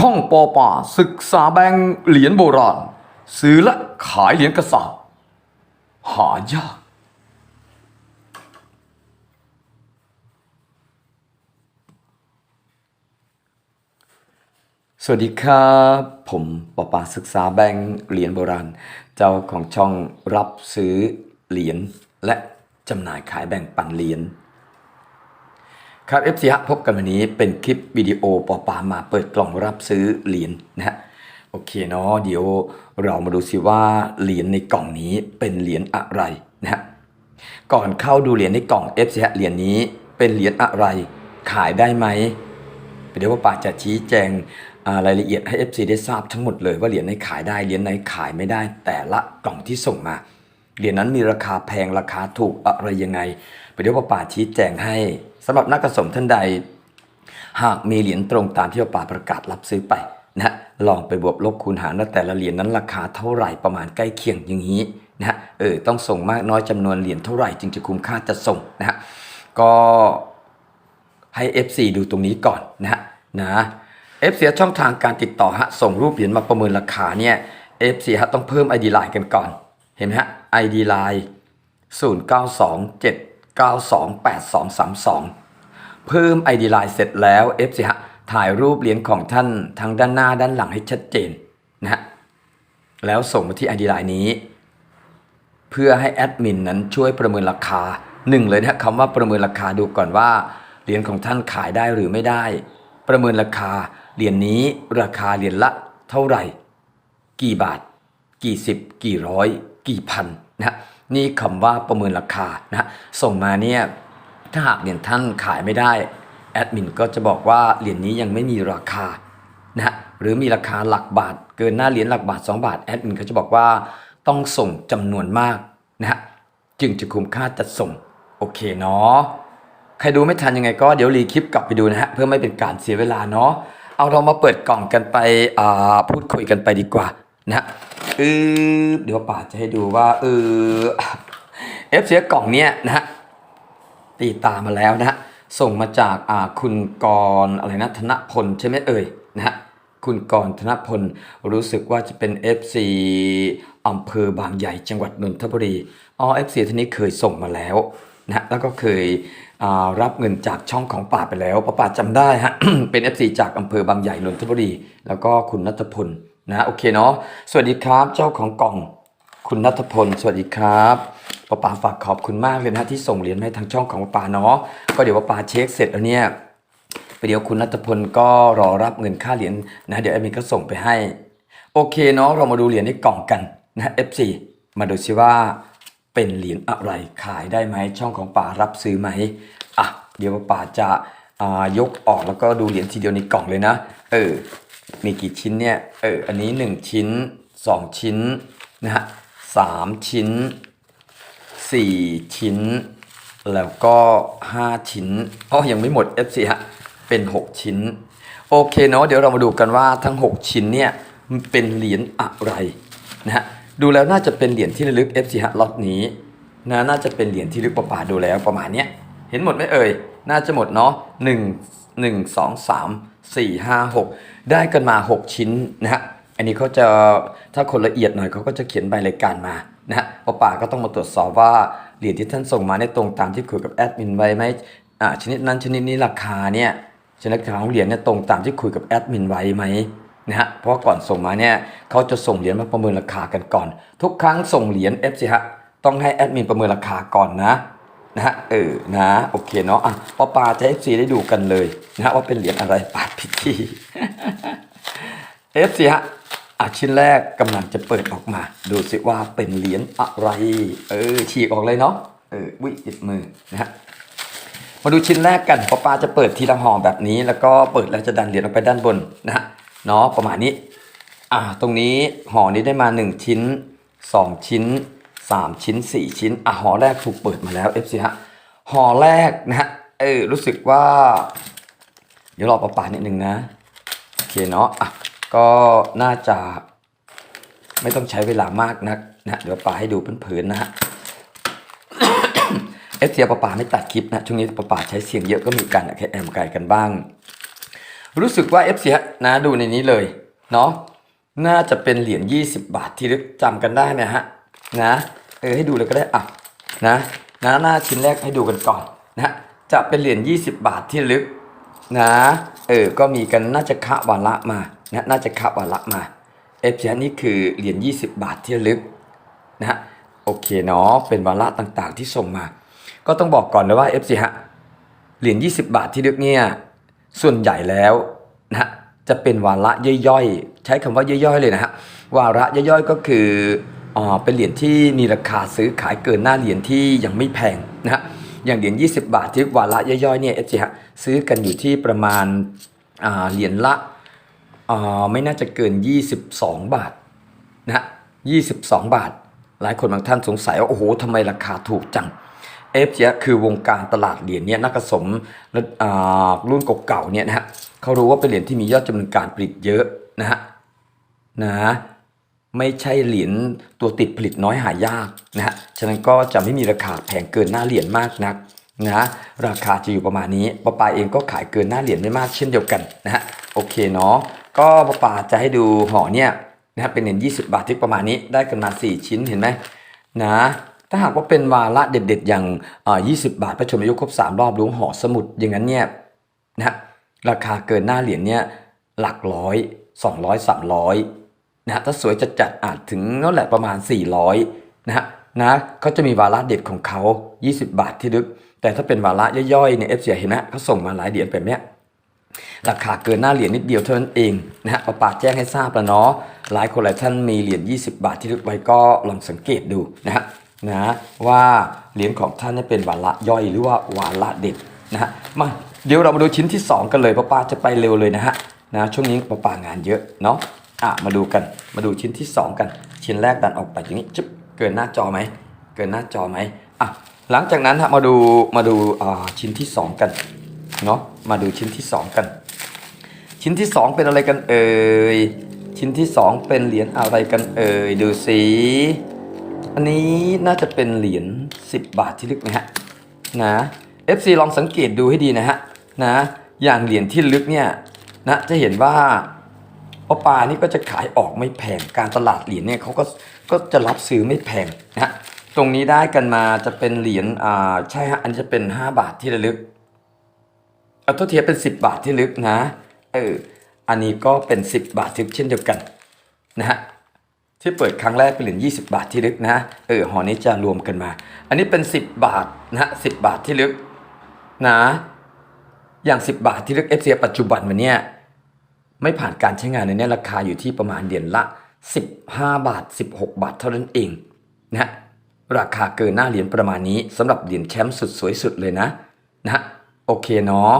ช่องปอป่าศึกษาแบงค์เหรียญโบราณ ซื้อและขายเหรียญกระสาบหายาก สวัสดีครับ ผมปอปาศึกษาแบงค์เหรียญโบราณ เจ้าของช่องรับซื้อเหรียญและจำหน่ายขายแบ่งปันเหรียญ ครับเอฟซีฮะพบกันวันนี้เป็นคลิปวิดีโอปอปามาเปิดกล่องรับซื้อเหรียญนะฮะโอเคเนาะเดี๋ยวเรามาดูสิว่าเหรียญในกล่องนี้เป็นเหรียญอะไรนะฮะก่อนเข้าดูเหรียญในกล่องเอฟซีฮะเหรียญนี้เป็นเหรียญอะไร ขายได้ไหมเดี๋ยวว่าป่าจะชี้แจงรายละเอียดให้ FC ได้ทราบทั้งหมดเลยว่าเหรียญไหนขายได้เหรียญไหนขายไม่ได้ แต่ละกล่องที่ส่งมาเหรียญนั้นมีราคาแพงราคาถูกอะไรยังไงเดี๋ยวว่าป่าชี้แจงให้ สำหรับนักกระสมท่านใด หากมีเหรียญตรงตามที่ว่าป่าประกาศรับซื้อไปนะฮะลองไปบวกลบคูณหารว่าแต่ละเหรียญนั้นราคาเท่าไหร่ประมาณใกล้เคียงอย่างนี้นะฮะเออต้องส่งมากน้อยจำนวนเหรียญเท่าไหร่จึงจะคุ้มค่าจะส่งนะฮะก็ให้ FC ดูตรงนี้ก่อนนะฮะนะ FC ช่องทางการติดต่อฮะส่งรูปเหรียญมาประเมินราคาเนี่ย FC ฮะต้องเพิ่ม ID Line กันก่อน เห็นไหมฮะ ID Line 0927928232เ928232 เพิ่ม ID Line เสร็จแล้ว FC ฮะถ่ายรูปเหรียญของท่านทั้งด้านหน้าด้านหลังให้ชัดเจนนะฮะแล้วส่งมาที่ ID Line นี้ เพื่อให้แอดมินนั้นช่วยประเมินราคาหนึ่งเลยนะคำว่าประเมินราคาดูก่อนว่าเหรียญของท่านขายได้หรือไม่ได้ ประเมินราคาเหรียญนี้ราคาเหรียญละเท่าไหร่ กี่บาท กี่สิบ กี่ร้อย กี่พันนะฮะ นี่คำว่าประเมินราคานะส่งมาเนี่ยถ้าหากเหรียญท่านขายไม่ได้แอดมินก็จะบอกว่าเหรียญนี้ยังไม่มีราคานะหรือมีราคาหลักบาท เกินหน้าเหรียญหลักบาท 2 บาทแอดมินก็จะบอกว่าต้องส่งจำนวนมากนะจึงจะคุ้มค่าจัดส่งโอเคเนาะใครดูไม่ทันยังไงก็เดี๋ยวรีคลิปกลับไปดูนะฮะเพื่อไม่เป็นการเสียเวลาเนาะเอาเรามาเปิดกล่องกันไปพูดคุยกันไปดีกว่า นะฮะเออเดี๋ยวป่าจะให้ดูว่าเออเอฟเสียกล่องเนี้ยนะตีตามาแล้วนะส่งมาจากอ่าคุณกรอะไรนะธนพลใช่ไหมเอ่ยนะฮะคุณกรธนพลรู้สึกว่าจะเป็น FC อำเภอบางใหญ่จังหวัดนนทบุรีอ๋อ FC ท่านนี้เคยส่งมาแล้วนะแล้วก็เคยรับเงินจากช่องของป่าไปแล้วป้าป่าจำได้ฮะเป็น FC จากอำเภอบางใหญ่นนทบุรี แล้วก็คุณนัทพล นะโอเคเนาะสวัสดีครับ เจ้าของกล่องคุณนัทพล สวัสดีครับป้าป่าฝากขอบคุณมากเลยนะที่ส่งเหรียญให้ทางช่องของป้าปาเนาะก็เดี๋ยวป้าป่าเช็คเสร็จแล้วเนี่ยไปเดี๋ยวคุณนัทพลก็รอรับเงินค่าเหรียญนะ เดี๋ยวแอดมินก็ส่งไปให้ โอเคเนาะเรามาดูเหรียญในกล่องกันนะ FC มาดูซิว่าเป็นเหรียญอะไรขายได้ไหมช่องของป่ารับซื้อไหมอะเดี๋ยวป่าจะยกออกแล้วก็ดูเหรียญทีเดียวในกล่องเลยนะ เออ มีกี่ชิ้นเนี่ย เออ อันนี้หนึ่งชิ้นสองชิ้นนะฮะสามชิ้นสี่ชิ้น แล้วก็ห้าชิ้นอ๋อยังไม่หมด FC ฮะ เป็นหกชิ้น โอเคเนาะ เดี๋ยวเรามาดูกันว่าทั้ง 6 ชิ้นเนี่ยมันเป็นเหรียญอะไรนะฮะ ดูแล้วน่าจะเป็นเหรียญที่ระลึก FC ฮะล็อตนี้นะน่าจะเป็นเหรียญที่ลึกประปาดูแล้วประมาณเนี้ย เห็นหมดไหมเอ่ย น่าจะหมดเนาะหนึ่งหนึ่งสองสาม สี่ห้าหกได้กันมา 6 ชิ้นนะฮะอันนี้เขาจะถ้าคนละเอียดหน่อยเขาก็จะเขียนใบรายการมานะฮะประปาก็ต้องมาตรวจสอบว่าเหรียญที่ท่านส่งมาเนี่ยตรงตามที่คุยกับแอดมินไว้ไหมอ่าชนิดนั้นชนิดนี้ราคาเนี่ยชนิดของเหรียญเนี่ยตรงตามที่คุยกับแอดมินไว้ไหมนะฮะเพราะก่อนส่งมาเนี่ยเขาจะส่งเหรียญมาประเมินราคากันก่อน ทุกครั้งส่งเหรียญ F สิฮะต้องให้แอดมินประเมินราคาก่อนนะ นะฮะเออนะโอเคเนาะอะพอปาจะ FC ได้ดูกันเลยนะ ว่าเป็นเหรียญอะไรปาดพิธี F สิฮะอะชิ้นแรกกำลังจะเปิดออกมา ดูสิว่าเป็นเหรียญอะไร เออฉีกออกเลยเนาะเออวิติดมือนะฮะมาดูชิ้นแรกกันปอปาจะเปิดทีละห่อแบบนี้ แล้วก็เปิดแล้วจะดันเหรียญออกไปด้านบนนะฮะเนาะประมาณนี้อ่าตรงนี้ห่อนี้ได้มา 1 ชิ้น 2 ชิ้น 3 ชิ้น 4 ชิ้นอะห่อแรกถูกเปิดมาแล้ว FC ฮะห่อแรกนะฮะเออรู้สึกว่า เดี๋ยวรอปอปานิดนึงนะโอเคเนาะอะก็น่าจะ ไม่ต้องใช้เวลามากนักนะเดี๋ยวปาให้ดูเผินๆนะฮะเอฟเซียปะป่าไม่ตัดคลิปนะช่วงนี้ปะป่าใช้เสียงเยอะก็มีการแคแอมไก่กันบ้าง รู้สึกว่า FC ฮะนะดูในนี้เลยเนาะน่าจะเป็นเหรียญ20 บาทที่ลึกจำกันได้ไหมฮะนะ เออให้ดูเลยก็ได้อะนะนะหน้าชิ้นแรกให้ดูกันก่อนนะจะเป็นเหรียญ20 บาทที่ลึกนะเออก็มีกันน่าจะคะวาระมานะน่าจะคะวาระมา FC ฮะนี่คือเหรียญ20 บาทที่ลึกนะโอเคเนาะเป็นวาระต่างๆที่ส่งมา ก็ต้องบอกก่อนนะว่า FC ฮะเหรียญ20 บาทที่ลึกเนี่ยส่วนใหญ่แล้วนะจะเป็นวาระย่อยๆ ใช้คำว่าย่อยๆเลยนะฮะวาระย่อยๆก็คือ เป็นเหรียญที่มีราคาซื้อขายเกินหน้าเหรียญที่ยังไม่แพงนะฮะอย่างเหรียญ20 บาทที่วาระย่อยๆเนี่ยเอฟฮะซื้อกันอยู่ที่ประมาณอ่าเหรียญละอ่าไม่น่าจะเกิน 22 บาทนะฮะ22 บาท หลายคนบางท่านสงสัยว่าโอ้โหทำไมราคาถูกจังเอฟเจคือวงการตลาดเหรียญเนี่ยนักสมและอ่ารุ่นเก่าๆเนี่ยนะฮะเขารู้ว่าเป็นเหรียญที่มียอดจำนวนการผลิตเยอะนะฮะนะ ไม่ใช่เหรียญตัวติดผลิตน้อยหายากนะฮะ ฉะนั้นก็จะไม่มีราคาแพงเกินหน้าเหรียญมากนักนะราคาจะอยู่ประมาณนี้ปะปาเองก็ขายเกินหน้าเหรียญไม่มากเช่นเดียวกันนะฮะ โอเคเนาะ ก็ปะปาจะให้ดูห่อเนี่ยนะฮะเป็นเหรียญ20 บาทที่ประมาณนี้ได้กันมา4 ชิ้นเห็นไหมนะ ถ้าหากว่าเป็นวาระเด็ดๆ อย่างอ่า20 บาทพระชนมายุครบ3รอบรู้ห่อสมุดอย่างนั้นเนี่ยนะฮะราคาเกินหน้าเหรียญเนี่ยหลักร้อย200 300 นะฮะถ้าสวยจัดจัดอาจถึงนั่นแหละประมาณ 400นะฮะนะเขาจะมีวาระเด็ดของเขา 20 บาทที่ลึก แต่ถ้าเป็นวาระย่อยๆเนี่ยเอฟเสียเห็นไหมเขาส่งมาหลายเหรียญแบบเนี้ยราคาเกินหน้าเหรียญนิดเดียวเท่านั้นเองนะฮะประปาแจ้งให้ทราบแล้วเนาะหลายคนหลายท่านมีเหรียญ20 บาทที่ลึกไว้ก็ลองสังเกตดูนะฮะนะว่าเหรียญของท่านเนี่เป็นวาระย่อยหรือว่าวาระเด็ดนะฮะมาเดี๋ยวเรามาดูชิ้นที่ 2 กันเลยป้าปาจะไปเร็วเลยนะฮะนะช่วงนี้ป้าปางานเยอะเนาะ อะมาดูกันมาดูชิ้นที่ 2 กัน ชิ้นแรกดันออกไปอย่างนี้จุ๊บเกินหน้าจอไหมเกินหน้าจอไหมอะหลังจากนั้นฮะมาดูมาดูอ่าชิ้นที่ 2 กันเนาะมาดูชิ้นที่ 2 กัน ชิ้นที่ 2 เป็นอะไรกันเอ่ยชิ้นที่ 2 เป็นเหรียญอะไรกันเอ่ยดูสิอันนี้น่าจะเป็นเหรียญ10 บาทที่ลึกนะฮะนะ FC ลองสังเกตดูให้ดีนะฮะนะอย่างเหรียญที่ลึกเนี่ยนะจะเห็นว่า ปลาปลานี่ก็จะขายออกไม่แพง การตลาดเหรียญเนี่ยเขาก็ก็จะรับซื้อไม่แพงนะฮะตรงนี้ได้กันมาจะเป็นเหรียญอ่าใช่ฮะอันนี้จะเป็น 5 บาทที่ระลึกเอาโทษทียเป็น 10 บาทที่ลึกนะเอออันนี้ก็เป็น 10 บาทที่ลึกเช่นเดียวกันนะฮะที่เปิดครั้งแรกเป็นเหรียญ20 บาทที่ลึกนะเออหอนี้จะรวมกันมา อันนี้เป็น 10 บาทนะฮะ10บาทที่ลึกนะอย่าง 10 บาทที่ลึก FCA ปัจจุบันวันเนี้ย ไม่ผ่านการใช้งานในเนี้ราคาอยู่ที่ประมาณเหรียญละ 15 บาท 16 บาทเท่านั้นเองนะฮะราคาเกินหน้าเหรียญประมาณนี้สำหรับเหรียญแชมป์สุดสวยสุดเลยนะนะฮะโอเคเนาะ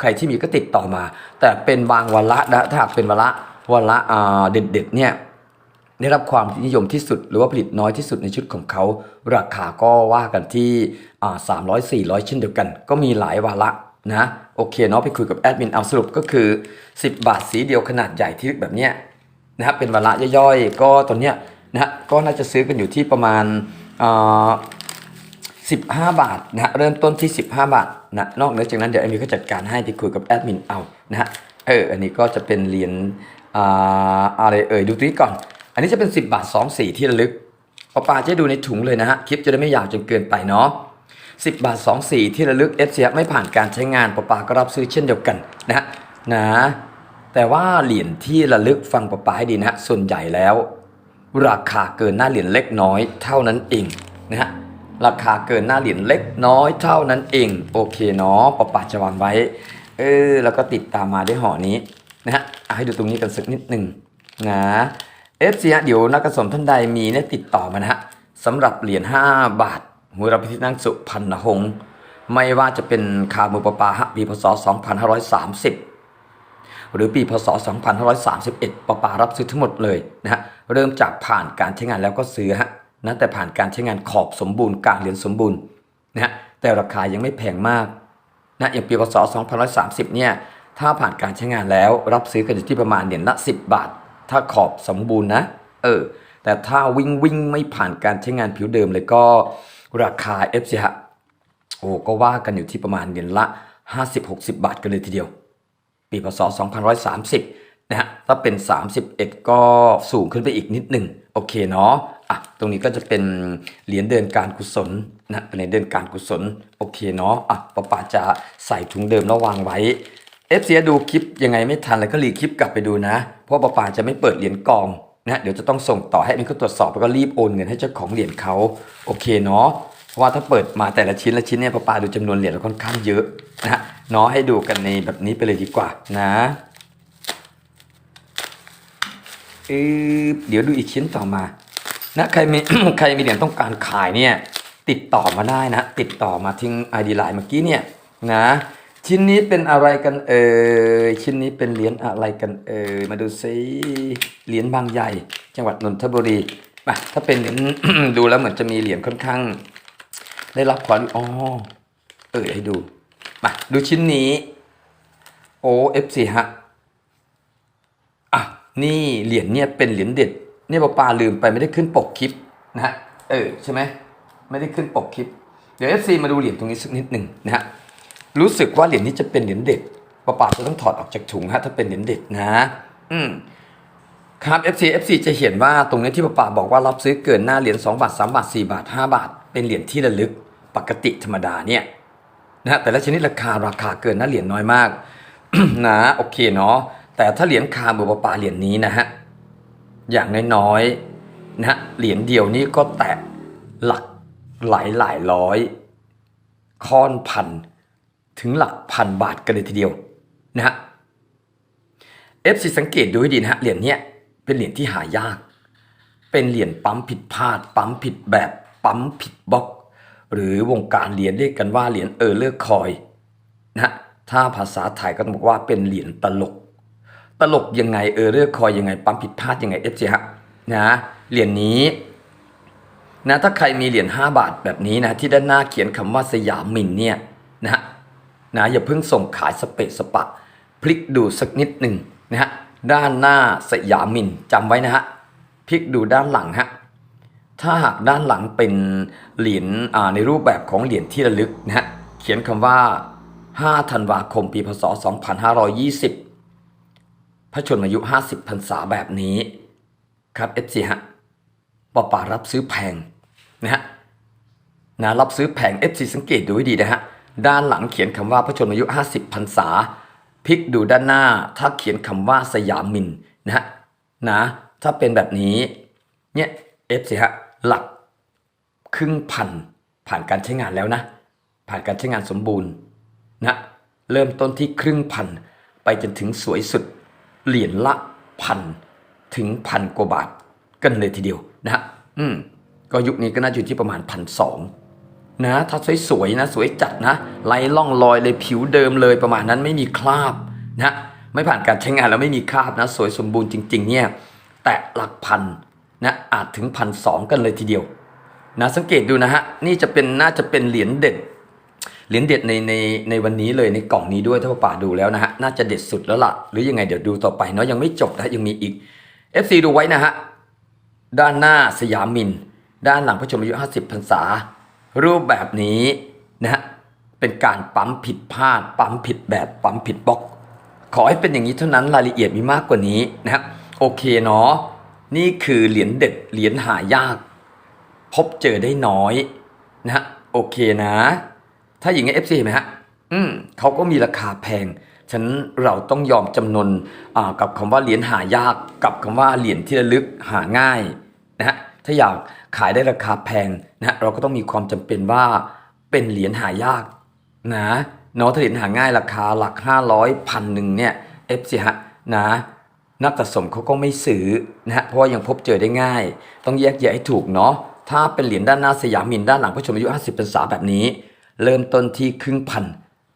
ใครที่มีก็ติดต่อมา แต่เป็นบางวาระนะถ้าหากเป็นวาระวาระอ่าเด็ดๆเนี่ยได้รับความนิยมที่สุดหรือว่าผลิตน้อยที่สุดในชุดของเขา ราคาก็ว่ากันที่อ่าสามร้อยสี่ร้อยเช่นเดียวกัน ก็มีหลายวาระ นะโอเคเนาะไปคุยกับแอดมินเอาสรุปก็คือ 10 บาทสีเดียวขนาดใหญ่ที่แบบเนี้ยนะครับเป็นวาระย่อยๆ ก็ตอนเนี้ยนะฮะก็น่าจะซื้อกันอยู่ที่ประมาณอ่า15บาทนะฮะเริ่มต้นที่ 15 บาทนะนอกเหนือจากนั้นเดี๋ยวแอดมินก็จัดการให้ไปคุยกับแอดมินเอานะฮะเอออันนี้ก็จะเป็นเหรียญอ่าอะไรเอ่ยดูตัวนี้ก่อน อันนี้จะเป็น 10 บาท2สีที่ระลึกปาปาจะดูในถุงเลยนะฮะคลิปจะได้ไม่ยาวจนเกินไปเนาะ 10 บาท2สีที่ระลึก f c ไม่ผ่านการใช้งานปาปาก็รับซื้อเช่นเดียวกันนะฮะนะแต่ว่าเหรียญที่ระลึกฟังปาปาให้ดีนะฮะส่วนใหญ่แล้ว ราคาเกินหน้าเหรียญเล็กน้อยเท่านั้นเองนะฮะราคาเกินหน้าเหรียญเล็กน้อยเท่านั้นเอง โอเคเนาะปะปาจะวางไว้เออแล้วก็ติดตามมาด้วยห่อนี้นะฮะให้ดูตรงนี้กันสักนิดหนึ่งนะเอฟซีเดี๋ยวนักกสมท่านใดมีเนี่ยติดต่อมานะฮะสำหรับเหรียญ5บาท หัวรับพิธีนั่งสุพรรณหงษ์ไม่ว่าจะเป็นคามือปปาฮะปีพศ 2530 หรือปีพศ 2531ปปารับซื้อทั้งหมดเลยนะฮะเริ่มจากผ่านการใช้งานแล้วก็ซื้อฮะนะแต่ผ่านการใช้งานขอบสมบูรณ์กลางเหรียญสมบูรณ์นะฮะแต่ราคายังไม่แพงมากนะอย่างปีพศ 2530 เนี่ยถ้าผ่านการใช้งานแล้วรับซื้อกันอยู่ที่ประมาณเหรียญละ 10 บาท ถ้าขอบสมบูรณ์นะเออแต่ถ้าวิ่งวิ่งไม่ผ่านการใช้งานผิวเดิมเลยก็ ราคา f อฮะโอ้ก็ว่ากันอยู่ที่ประมาณเหรียญละ 50-60 บาทกันเลยทีเดียว ปีพศ2130 นะฮะ ถ้าเป็น 31 ก็สูงขึ้นไปอีกนิดหนึ่งโอเคเนาะอะตรงนี้ก็จะเป็นเหรียญเดินการกุศลนะเป็นเหรียญเดินการกุศลโอเคเนาะอะป้าป๋าจะใส่ถุงเดิมแล้ววางไว้เอฟซีดูคลิปยังไงไม่ทันแล้วก็รีคลิปกลับไปดูนะ เพราะป้าป๋าจะไม่เปิดเหรียญกอง นะเดี๋ยวจะต้องส่งต่อให้มันก็ตรวจสอบแล้วก็รีบโอนเงินให้เจ้าของเหรียญเขาโอเคเนาะเพราะว่าถ้าเปิดมาแต่ละชิ้นละชิ้นเนี่ยป้าป๋าดูจำนวนเหรียญแล้วค่อนข้างเยอะนะฮะเนาะให้ดูกันในแบบนี้ไปเลยดีกว่านะเออเดี๋ยวดูอีกชิ้นต่อมานะใครมีใครมีเหรียญต้องการขายเนี่ยติดต่อมาได้นะ ติดต่อมาทิ้งไอดีไลน์เมื่อกี้เนี่ยนะ ชิ้นนี้เป็นอะไรกันเอ่ยชิ้นนี้เป็นเหรียญอะไรกันเอ่ยมาดูซิเหรียญบางใหญ่ จังหวัดนนทบุรีมาถ้าเป็นเหรียญดูแล้วเหมือนจะมีเหรียญค่อนข้าง ได้รับความอ๋อเออให้ดูมาดูชิ้นนี้โอเอฟซีฮะอะนี่เหรียญเนี่ยเป็นเหรียญเด็ดเนี่ยป้าปาลืมไปไม่ได้ขึ้นปกคลิปนะฮะเออใช่ไหมไม่ได้ขึ้นปกคลิป เดี๋ยวเอฟซีมาดูเหรียญตรงนี้สักนิดหนึ่งนะฮะ รู้สึกว่าเหรียญนี้จะเป็นเหรียญเด็ดป้าปาจะต้องถอดออกจากถุงฮะถ้าเป็นเหรียญเด็ดนะ อืมครับ FC FC จะเห็นว่าตรงนี้ที่ป้าปาบอกว่ารับซื้อเกินหน้าเหรียญ2บาท3บาท4บาท5บาท เป็นเหรียญที่ระลึกปกติธรรมดาเนี่ยนะฮะแต่ละชนิดราคาราคาเกินหน้าเหรียญน้อยมากนะโอเคเนาะแต่ถ้าเหรียญคาเบอร์ปาเหรียญนี้นะฮะอย่างน้อยๆนะฮะเหรียญเดียวนี้ก็แตะหลักหลายหลายร้อย ค่อนพัน ถึงหลักพันบาทกันเลยทีเดียวนะฮะเอฟซีสังเกตดูให้ดีนะฮะเหรียญเนี้ยเป็นเหรียญที่หายาก เป็นเหรียญปั๊มผิดพลาด ปั๊มผิดแบบปั๊มผิดบล็อก หรือวงการเหรียญเรียกกันว่าเหรียญเออร์เลอร์คอยนะฮะถ้าภาษาไทยก็ต้องบอกว่าเป็นเหรียญตลก ตลกยังไงเออเลือกคอยยังไง ปั๊มผิดพลาดยังไงเอฟซีฮะนะเหรียญนี้นะถ้าใครมีเหรียญ5บาทแบบนี้นะที่ด้านหน้าเขียนคำว่าสยามมินเนี่ยนะฮะ นะอย่าเพิ่งส่งขายสเปะสปะ พลิกดูสักนิดหนึ่งนะฮะด้านหน้าสยามินจำไว้นะฮะพลิกดูด้านหลังฮะถ้าหากด้านหลังเป็นเหรียญอ่าในรูปแบบของเหรียญที่ระลึกนะฮะเขียนคำว่า 5 ธันวาคม ปีพศ 2520 พระชนมายุ 50 พรรษาแบบนี้ครับ FC ฮะปอป่ารับซื้อแพงนะฮะนะรับซื้อแพง FC สังเกตดูให้ดีนะฮะ ด้านหลังเขียนคำว่าพระชนมายุ 50พรรษาพลิกดูด้านหน้าถ้าเขียนคำว่าสยามมินนะฮะนะถ้าเป็นแบบนี้เนี่ย F สิฮะหลักครึ่งพันผ่านการใช้งานแล้วนะ ผ่านการใช้งานสมบูรณ์นะเริ่มต้นที่ครึ่งพันไปจนถึงสวยสุดเหรียญละพันถึงพันกว่าบาทกันเลยทีเดียวนะฮะอืมก็ยุคนี้ก็น่าจะอยู่ที่ประมาณพันสอง นะถ้าสวยๆนะ สวยจัดนะไร้ล่องรอยเลยผิวเดิมเลยประมาณนั้นไม่มีคราบนะไม่ผ่านการใช้งานแล้วไม่มีคราบนะ สวยสมบูรณ์จริง ๆ เนี่ย แตะหลักพันนะอาจถึงพันสองกันเลยทีเดียวนะสังเกตดูนะฮะนี่จะเป็นน่าจะเป็นเหรียญเด็ดเหรียญเด็ดในในในวันนี้เลยในกล่องนี้ด้วยถ้าป่าดูแล้วนะฮะน่าจะเด็ดสุดแล้วล่ะ หรือยังไงเดี๋ยวดูต่อไปเนาะยังไม่จบนะยังมีอีก FC ดูไว้นะฮะด้านหน้าสยามมิน ด้านหลังพระชนมายุ 50พรรษา รูปแบบนี้นะฮะเป็นการปั๊มผิดพลาด ปั๊มผิดแบบปั๊มผิดบล็อก ขอให้เป็นอย่างนี้เท่านั้นรายละเอียดมีมากกว่านี้นะโอเคเนาะนี่คือเหรียญเด็ดเหรียญหายาก พบเจอได้น้อยนะฮะโอเคนะ ถ้าอย่างงี้ FC เห็นไหมฮะอืมเขาก็มีราคาแพงฉะนั้นเราต้องยอมจำนนอ่ากับคำว่าเหรียญหายากกับคำว่าเหรียญที่ระลึกหาง่ายนะฮะ ถ้าอยากขายได้ราคาแพงนะเราก็ต้องมีความจำเป็นว่าเป็นเหรียญหายากนะเนาะถ้าเหรียญหาง่ายราคาหลัก 500พันหนึ่งเนี่ย FC ฮะนะนักสะสมเขาก็ไม่ซื้อนะฮะเพราะยังพบเจอได้ง่าย ต้องแยกแยะให้ถูกเนาะถ้าเป็นเหรียญด้านหน้าสยามมินด้านหลังพระชนมายุ 50พรรษาแบบนี้ เริ่มต้นที่ครึ่งพัน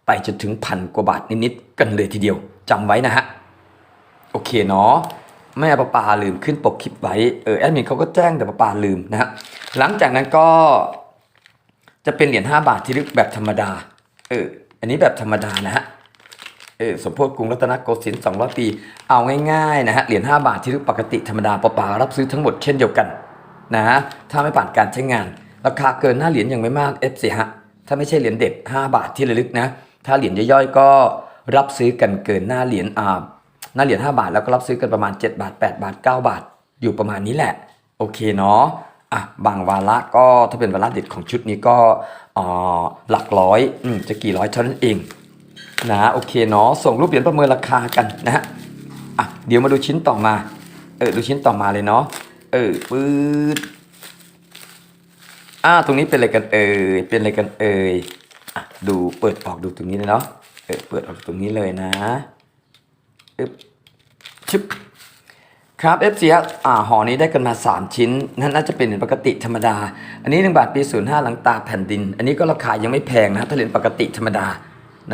ไปจนถึงพันกว่าบาทนิดๆกันเลยทีเดียวจำไว้นะฮะโอเคเนาะ แม่ประปาลืมขึ้นปกคลิปไว้เออแอดมินเขาก็แจ้งแต่ประปาลืมนะฮะหลังจากนั้นก็จะเป็นเหรียญ5บาทที่ลึกแบบธรรมดาเอออันนี้แบบธรรมดานะฮะเออสมโพธิกรุงรัตนโกสินทร์200 ปี เอาง่ายๆนะฮะเหรียญ5บาทที่ลึกปกติธรรมดาปะปารับซื้อทั้งหมดเช่นเดียวกันนะถ้าไม่ผ่านการใช้งาน ราคาเกินหน้าเหรียญยังไม่มาก F สิฮะถ้าไม่ใช่เหรียญเด็ด 5 บาทที่ระลึกนะ ถ้าเหรียญย่อยๆก็รับซื้อกันเกินหน้าเหรียญอ่า หน้าเหรียญ5บาทแล้วก็รับซื้อกันประมาณ 7 บาท 8 บาท 9 บาท อยู่ประมาณนี้แหละ โอเคเนาะอะบางวาระก็ถ้าเป็นวาระเด็ดของชุดนี้ก็อ่าหลักร้อยอืมจะกี่ร้อยเท่านั้นเองนะโอเคเนาะส่งรูปเหรียญประเมินราคากันนะฮะอะเดี๋ยวมาดูชิ้นต่อมาเออดูชิ้นต่อมาเลยเนาะเออปื๊ดอ่าตรงนี้เป็นอะไรกันเอ่ยเป็นอะไรกันเอ่ยอะดูเปิดออกดูตรงนี้เลยเนาะเออเปิดออกตรงนี้เลยนะ อึบชึบครับ FC ครับอ่าห่อนี้ได้กันมา 3 ชิ้น นั่นน่าจะเป็นเหรียญปกติธรรมดา อันนี้ 1 บาทปี 05 หลังตาแผ่นดิน อันนี้ก็ราคายังไม่แพงนะถ้าเหรียญปกติธรรมดา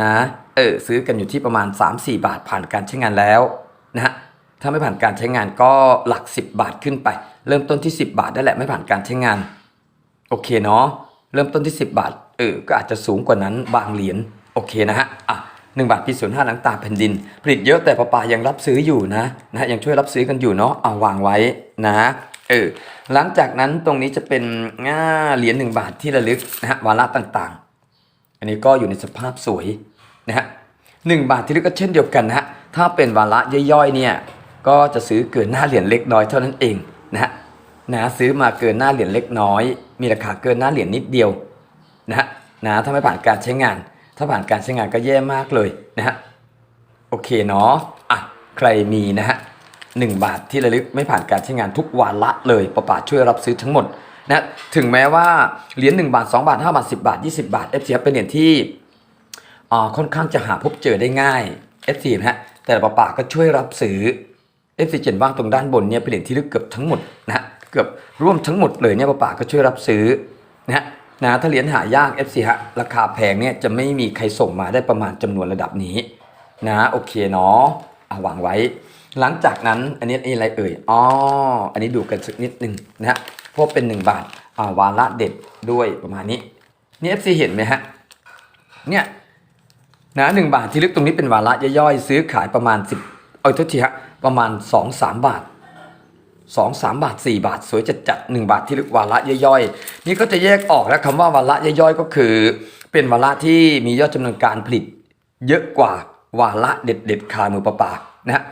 นะเออซื้อกันอยู่ที่ประมาณ 3-4 บาทผ่านการใช้งานแล้วนะฮะถ้าไม่ผ่านการใช้งานก็หลัก 10 บาทขึ้นไป เริ่มต้นที่ 10 บาทได้แหละไม่ผ่านการใช้งาน โอเคเนาะเริ่มต้นที่ 10 บาทเออก็อาจจะสูงกว่านั้นบางเหรียญโอเคนะฮะอะ หนึ่งบาทปีศูนย์ห้าหลังตาแผ่นดิน ผลิตเยอะแต่ปะปายังรับซื้ออยู่นะนะยังช่วยรับซื้อกันอยู่เนาะเอาวางไว้นะเออหลังจากนั้นตรงนี้จะเป็นง่าเหรียญหนึ่งบาทที่ระลึกนะฮะวาระต่างๆ อันนี้ก็อยู่ในสภาพสวยนะฮะหนึ่งบาทที่ระลึกก็เช่นเดียวกันนะฮะถ้าเป็นวาระย่อยๆเนี่ยก็จะซื้อเกินหน้าเหรียญเล็กน้อยเท่านั้นเองนะฮะนะซื้อมาเกินหน้าเหรียญเล็กน้อย มีราคาเกินหน้าเหรียญนิดเดียวนะฮะนะถ้าไม่ผ่านการใช้งาน ถ้าผ่านการใช้งานก็แย่มากเลยนะฮะโอเคเนาะอะใครมีนะฮะหนึ่งบาทที่ระลึกไม่ผ่านการใช้งานทุกวาระเลยประปาช่วยรับซื้อทั้งหมดนะถึงแม้ว่าเหรียญ1บาท 2 บาท 5 บาท 10 บาท 20 บาท f อ f เป็นเหรียญที่อ่าค่อนข้างจะหาพบเจอได้ง่าย f อ f นะฮะแต่ประปาก็ช่วยรับซื้อ f อ f เจนว่างตรงด้านบนเนี่ยเป็นเหรียญที่ลึกเกือบทั้งหมดนะฮะเกือบร่วมทั้งหมดเลยเนี่ยป้าป่าก็ช่วยรับซื้อนะฮะ นะถ้าเหรียญหายาก FC ฮะราคาแพงเนี่ยจะไม่มีใครส่งมาได้ประมาณจำนวนระดับนี้นะโอเคเนาะเอาวางไว้ หลังจากนั้นอันนี้อะไรเอ่ยอ๋ออันนี้ดูกันสักนิดหนึ่งนะฮะพราะเป็น 1 บาทอ่าวาระเด็ดด้วยประมาณนี้นี่ FC เห็นไหมฮะเนี่ยนะหนึ่งบาทที่ลึกตรงนี้เป็นวาระย่อยๆ ซื้อขายประมาณ 10 เอาโทษทีฮะประมาณ 2-3 บาท สองสามบาทสี่บาท สวยจัดจัดหนึ่งบาทที่เรียกวาระย่อยๆ นี่ก็จะแยกออกแล้วคำว่าวาระย่อยๆ ก็คือ เป็นวาระที่มียอดจำนวนการผลิต เยอะกว่าวาระเด็ดเด็ดๆคามือปะปานะฮะ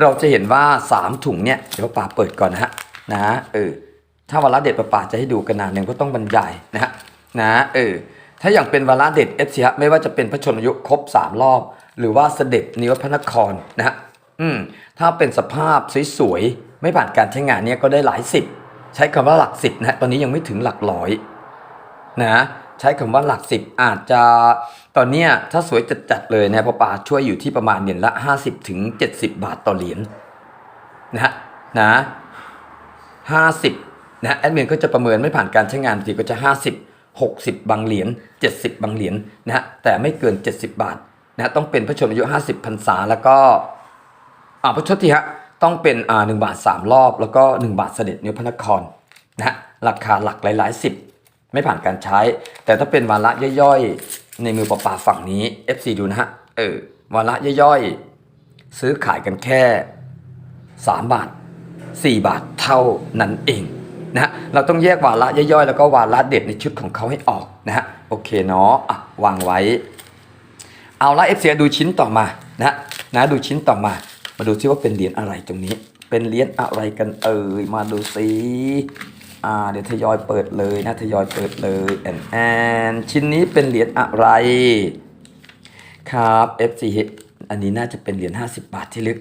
เราจะเห็นว่าสามถุงเนี่ยเดี๋ยวปะปาเปิดก่อนนะฮะนะเออถ้าวาระเด็ดปะปาจะให้ดูกันนานหนึ่งก็ต้องบรรยายนะฮะนะเออถ้าอย่างเป็นวาระเด็ดเอฟซีฮะไม่ว่าจะเป็นพระชนมายุครบสามรอบ หรือว่าเสด็จนิวัฒพระนครนะฮะอืมถ้าเป็นสภาพสวย ไม่ผ่านการใช้งานเนี่ยก็ได้หลายสิบใช้คำว่าหลักสิบนะตอนนี้ยังไม่ถึงหลักร้อยนะใช้คำว่าหลักสิบอาจจะตอนเนี้ยถ้าสวยจัดๆเลยเนี่ยพอปาช่วยอยู่ที่ประมาณเหรียญละ50ถึง70บาทต่อเหรียญนะฮะนะ50นะแอดมินก็จะประเมินไม่ผ่านการใช้งานบางทีก็จะ50 60บางเหรียญ70บางเหรียญนะฮะแต่ไม่เกิน70บาทนะต้องเป็นพระชนอายุ50พรรษาแล้วก็อ่าพระชดทีฮะ ต้องเป็นอ่าหนึ่งบาทสามรอบ แล้วก็หนึ่งบาทเสด็จนิวพระนครนะฮะราคาหลักหลายๆสิบไม่ผ่านการใช้ แต่ถ้าเป็นวาระย่อยๆ ในมือปลาปาฝั่งนี้ FC ดูนะฮะเออวาระย่อยๆ ซื้อขายกันแค่ 3 บาท 4 บาทเท่านั้นเองนะฮะเราต้องแยกวาระย่อยๆ แล้วก็วาระเด็ดในชุดของเขาให้ออกนะฮะโอเคเนาะอะวางไว้ เอาละเอฟซีดูชิ้นต่อมานะนะดูชิ้นต่อมา มาดูซิว่าเป็นเหรียญอะไรตรงนี้ เป็นเหรียญอะไรกันเอ่ย มาดูซิอ่าเดี๋ยวทยอยเปิดเลยนะทยอยเปิดเลยแอนแอนชิ้นนี้เป็นเหรียญอะไร ครับ FC อันนี้น่าจะเป็นเหรียญ50 บาทที่ลึก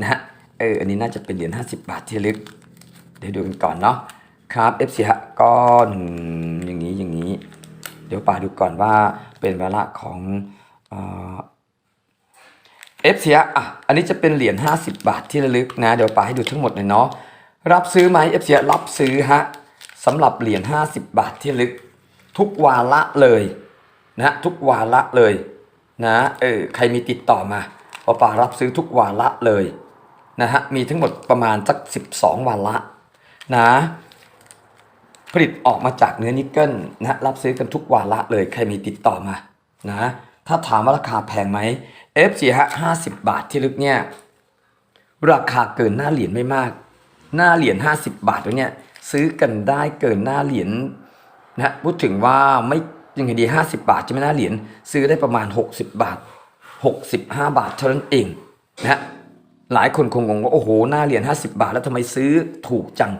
นะฮะ เออ อันนี้น่าจะเป็นเหรียญ50 บาทที่ลึก เดี๋ยวดูกันก่อนเนาะ ครับ FC ฮะก้อนอย่างนี้อย่างนี้ เดี๋ยวป่าดูก่อนว่าเป็นเวลาของ เอฟเซียอะอันนี้จะเป็นเหรียญ50 บาทที่ระลึกนะ เดี๋ยวป่าให้ดูทั้งหมดเลยเนาะรับซื้อไหมเอฟเซียรับซื้อฮะสำหรับเหรียญ50 บาทที่ระลึก ทุกวาระเลยนะทุกวาระเลยนะเออใครมีติดต่อมาปาป่ารับซื้อทุกวาระเลยนะฮะมีทั้งหมดประมาณสัก 12 วาระนะผลิตออกมาจากเนื้อนิกเกิลนะรับซื้อกันทุกวาระเลยใครมีติดต่อมานะถ้าถามว่าราคาแพงไหม F4 ฮะ50บาทที่ลึกเนี่ย ราคาเกินหน้าเหรียญไม่มาก หน้าเหรียญ50บาทตัวเนี้ยซื้อกันได้เกินหน้าเหรียญนะพูดถึงว่าไม่ยังไงดี50บาทจะไม่หน้าเหรียญซื้อได้ประมาณ60บาท65บาทเท่านั้นเองนะฮะหลายคนคงงงว่าโอ้โหหน้าเหรียญ50บาท แล้วทำไมซื้อถูกจัง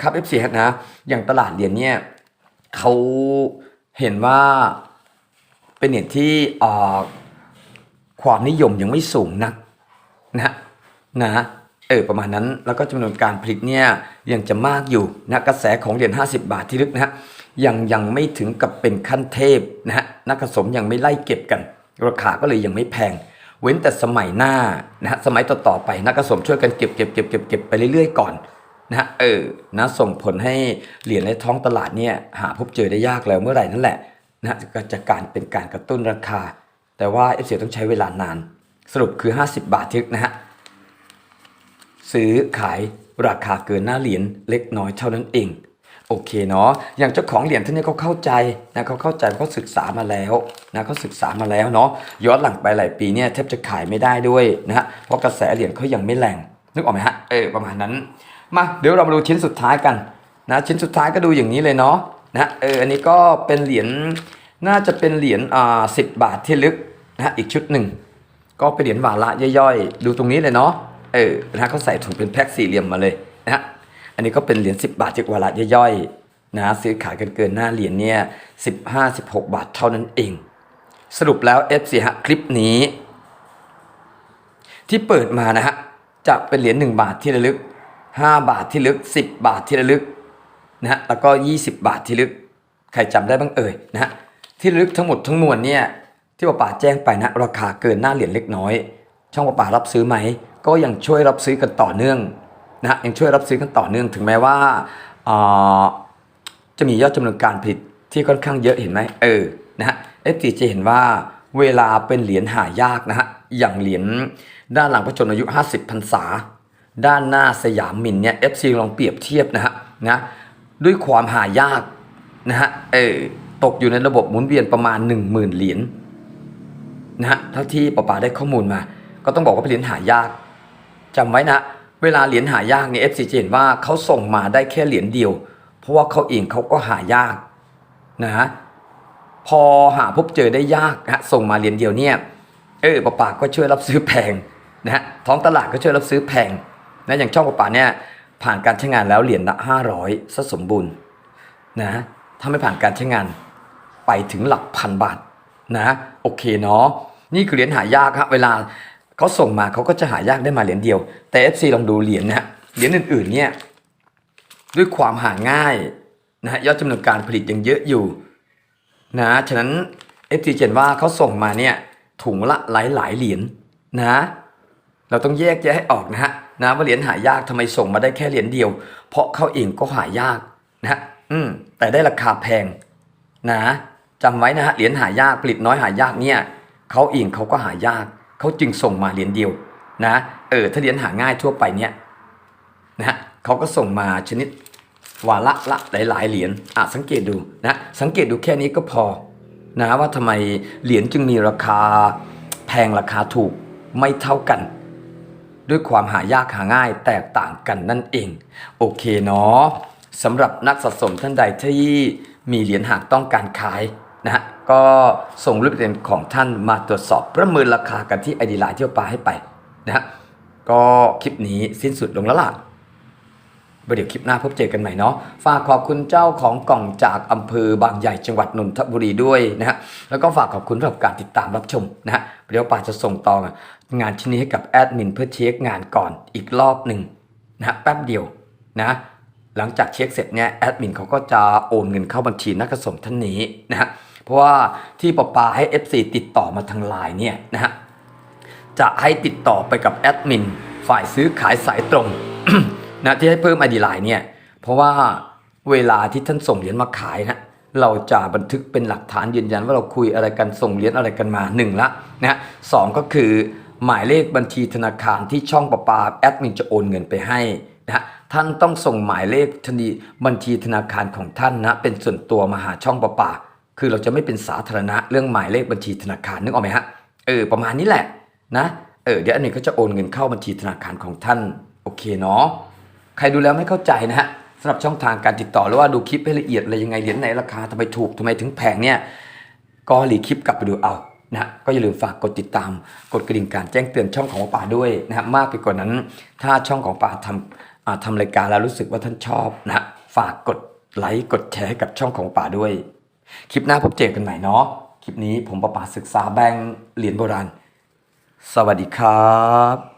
ครับ FC ฮะนะอย่างตลาดเหรียญเนี่ยเขาเห็นว่าเป็นเหรียญที่อ่อ ความนิยมยังไม่สูงนักนะนะเออประมาณนั้นแล้วก็จำนวนการผลิตเนี่ยยังจะมากอยู่นะกระแสของเหรียญ50 บาทที่ลึกนะฮะยังยังไม่ถึงกับเป็นขั้นเทพนะฮะนักผสมยังไม่ไล่เก็บกัน ราคาก็เลยยังไม่แพง เว้นแต่สมัยหน้านะฮะสมัยต่อๆไปนักผสมช่วยกันเก็บเก็บเก็บเก็บเก็บไปเรื่อยๆก่อนนะฮะเออนะส่งผลให้เหรียญในท้องตลาดเนี่ยหาพบเจอได้ยากแล้วเมื่อไหร่นั่นแหละนะฮะก็จะการเป็นการกระตุ้นราคา แต่ว่าเอฟซีต้องใช้เวลานาน สรุปคือ 50 บาททึกนะฮะ ซื้อขายราคาเกินหน้าเหรียญเล็กน้อยเท่านั้นเอง โอเคเนาะ อย่างเจ้าของเหรียญท่านนี้เขาเข้าใจนะเขาเข้าใจเขาศึกษามาแล้วนะเขาศึกษามาแล้วเนาะ ย้อนหลังไปหลายปีเนี่ยแทบจะขายไม่ได้ด้วยนะฮะ เพราะกระแสเหรียญเขายังไม่แรง นึกออกไหมฮะ เออประมาณนั้น มาเดี๋ยวเรามาดูชิ้นสุดท้ายกันนะชิ้นสุดท้ายก็ดูอย่างนี้เลยเนาะนะเอออันนี้ก็เป็นเหรียญ น่าจะเป็นเหรียญอ่าสิบาทที่ลึกนะฮะอีกชุดหนึ่ง ก็เป็นเหรียญวาระย่อยๆ ดูตรงนี้เลยเนาะเออนะเขาใส่ถุงเป็นแพ็คสี่เหลี่ยมมาเลยนะฮะอันนี้ก็เป็นเหรียญ10 บาทจากวาระย่อยๆนะซื้อขายกันเกินหน้าเหรียญเนี่ย15 16บาทเท่านั้นเอง สรุปแล้ว F4 ฮะคลิปนี้ ที่เปิดมานะฮะจะเป็นเหรียญ1บาทที่ระลึก 5 บาทที่ลึก 10 บาทที่ระลึกนะฮะแล้วก็ 20 บาทที่ลึก ใครจำได้บ้างเอ่ยนะฮะ ที่ลึกทั้งหมดทั้งมวลเนี่ยที่ป,ป่าแจ้งไปนะราคาเกินหน้าเหรียญเล็กน้อย ช่องป,ป่ารับซื้อไหม ก็ยังช่วยรับซื้อกันต่อเนื่องนะฮะยังช่วยรับซื้อกันต่อเนื่องถึงแม้ว่าจะมียอดจำนวนการผลิตที่ค่อนข้างเยอะเห็นไหมเออนะฮะเอฟจะเห็นว่าเวลาเป็นเหรียญหายากนะฮะอย่างเหรียญด้านหลังพระชนมายุ 50พรรษา ด้านหน้าสยามมินเนี่ย FC ลองเปรียบเทียบนะฮะนะด้วยความหายากนะฮะเออ ตกอยู่ในระบบหมุนเวียนประมาณ 10,000 เหรียญนะฮะเท่าที่ป้าป๋าได้ข้อมูลมา ก็ต้องบอกว่าเป็นเหรียญหายากจำไว้นะ เวลาเหรียญหายากเนี่ย FC จะเห็นว่าเขาส่งมาได้แค่เหรียญเดียว เพราะว่าเขาเองเขาก็หายากนะฮะพอหาพบเจอได้ยากฮะส่งมาเหรียญเดียวเนี่ยเออป้าป๋าก็ช่วยรับซื้อแพงนะฮะท้องตลาดก็ช่วยรับซื้อแพงนะอย่างช่องป้าป๋าเนี่ยผ่านการใช้งานแล้วเหรียญละห้าร้อยซะสมบูรณ์นะถ้าไม่ผ่านการใช้งาน ไปถึงหลักพันบาทนะโอเคเนาะนี่คือเหรียญหายากครับเวลาเขาส่งมาเขาก็จะหายากได้มาเหรียญเดียว แต่ FC ลองดูเหรียญนะฮะเหรียญอื่นๆเนี่ยด้วยความหาง่ายนะฮะยอดจำนวนการผลิตยังเยอะอยู่นะฉะนั้น FT เขียนว่าเขาส่งมาเนี่ยถุงละหลายหลายเหรียญนะเราต้องแยกแยะให้ออกนะฮะนะว่าเหรียญหายากทำไมส่งมาได้แค่เหรียญเดียว เพราะเขาเองก็หายากนะฮะอืมแต่ได้ราคาแพงนะ จำไว้นะฮะเหรียญหายากผลิตน้อยหายากเนี่ยเขาเองเขาก็หายากเขาจึงส่งมาเหรียญเดียวนะเออถ้าเหรียญหาง่ายทั่วไปเนี่ยนะฮะเขาก็ส่งมาชนิดวาระละหลาย ๆ เหรียญอะสังเกตดูนะสังเกตดูแค่นี้ก็พอนะว่าทำไมเหรียญจึงมีราคาแพงราคาถูกไม่เท่ากัน ด้วยความหายากหาง่ายแตกต่างกันนั่นเอง โอเคเนาะสำหรับนักสะสมท่านใดที่มีเหรียญหากต้องการขาย นะฮะก็ส่งรูปเหรียญของท่านมาตรวจสอบประเมินราคากันที่ไอดีไลน์ที่ยวปลาให้ไปนะฮะก็คลิปนี้สิ้นสุดลงแล้วล่ะเดี๋ยวคลิปหน้าพบเจอกันใหม่เนาะ ฝากขอบคุณเจ้าของกล่องจากอำเภอบางใหญ่จังหวัดนนทบุรีด้วยนะฮะ แล้วก็ฝากขอบคุณสำหรับการติดตามรับชมนะฮะ เดี๋ยวป่าจะส่งต่องานชิ้นนี้ให้กับแอดมินเพื่อเช็คงานก่อนอีกรอบหนึ่งนะฮะแป๊บเดียวนะ หลังจากเช็คเสร็จเนี่ยแอดมินเขาก็จะโอนเงินเข้าบัญชีนักสมท่านนี้นะฮะ เพราะว่าที่ปปาให้ FC ติดต่อมาทางไลน์เนี่ยนะฮะจะให้ติดต่อไปกับแอดมินฝ่ายซื้อขายสายตรงนะที่ให้เพิ่มไอดีไลน์เนี่ยเพราะว่าเวลาที่ท่านส่งเหรียญมาขายนะเราจะบันทึกเป็นหลักฐานยืนยันว่าเราคุยอะไรกันส่งเหรียญอะไรกันมาหนึ่งละนะฮะสองก็คือหมายเลขบัญชีธนาคารที่ช่องประปาแอดมินจะโอนเงินไปให้นะฮะท่านต้องส่งหมายเลขธนีบัญชีธนาคารของท่านนะเป็นส่วนตัวมาหาช่องประปา คือเราจะไม่เป็นสาธารณะเรื่องหมายเลขบัญชีธนาคารนึกออกไหมฮะเออประมาณนี้แหละนะเออเดี๋ยวอันนี้ก็จะโอนเงินเข้าบัญชีธนาคารของท่านโอเคเนาะใครดูแล้วไม่เข้าใจนะฮะสำหรับช่องทางการติดต่อหรือว่าดูคลิปให้ละเอียดอะไรยังไงเหรียญไหนราคาทำไมถูกทำไมถึงแพงเนี่ยก็หลีคลิปกลับไปดูเอานะก็อย่าลืมฝากกดติดตาม กดกระดิ่งการแจ้งเตือนช่องของป่าด้วยนะฮะมากไปกว่านั้น ถ้าช่องของป่าทำทำรายการแล้วรู้สึกว่าท่านชอบนะฝากกดไลค์กดแชร์ให้กับช่องของป่าด้วย คลิปหน้าพบเจอกันใหม่เนาะ คลิปนี้ผมประปาศึกษาแบงเหรียญโบราณ สวัสดีครับ